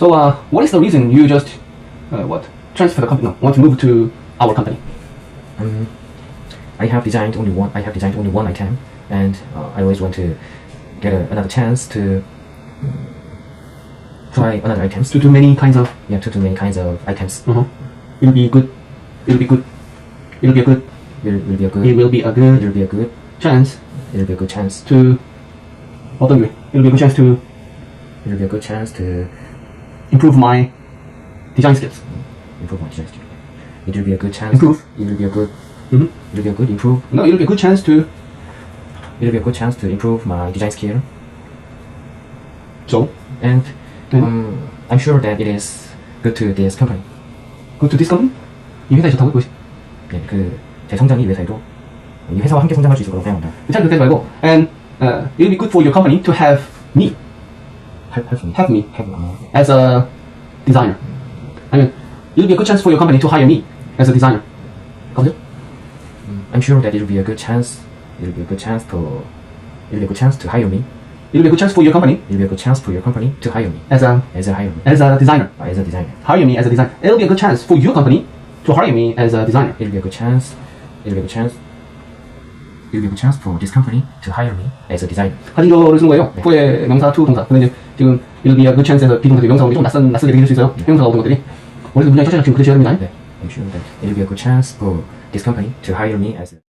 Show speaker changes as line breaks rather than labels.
So uh, what is the reason you just uh, what transfer the company? No, want to move to our company?
Um, I have designed only one. I have designed only one item, and uh, I always want to get a, another chance to mm, try another items.
To do many kinds of
yeah, to do many kinds of items.
Uh-huh. It'll be good. It'll be good. It'll be a good.
It'll, it'll be a good.
It will be a good.
It'll be a good
chance.
It'll be a good chance
to. What do you? It'll be a good chance to.
It'll be a good chance to
improve my design skills.
improve my design skill. It will be a good chance.
Improve.
It will be a good.
Mhm.
It will be a good improve.
No, it'll be a good chance to,
It will be a good chance to improve my design skill.
so,
And
네.
um, I'm sure that it is good to this company.
go to this company? 이 회사에 좋다고? 그것이?
네, 그제 성장이 이 회사에도 이 회사와 함께 성장할 수 있을 거라고 생각합니다.
잘 그렇게 하지 말고, and, uh, it'll be good for your company to have me. have, me,
have me
as a designer. I mean, it'll be a good chance for your company to hire me as a designer. Mm,
I'm sure that it'll be a good chance. It'll be a good chance to. It'll be a good chance to hire me.
It'll be a good chance for your company.
It'll be a good chance for your company to hire me
as a
as a hire me.
as a designer.
Uh, as a designer.
Hire me as a designer. It'll be a good chance for your company to hire me as a designer.
It'll be a good chance. It'll be a good chance It will be a chance for this company to hire me as a designer.
가진조를 쓰는 거예요. for의 명사, to 동사. 근데 이제 지금 it'll be a good chance에서 비동사들이 명사가 좀 낯선 낯설게 들릴 수 있어요. 형용사가 오는 것들이. 원래 문장이 짜자작 지금 해야 됩니다.
네, I'm sure that it will be a good chance for this company to hire me as a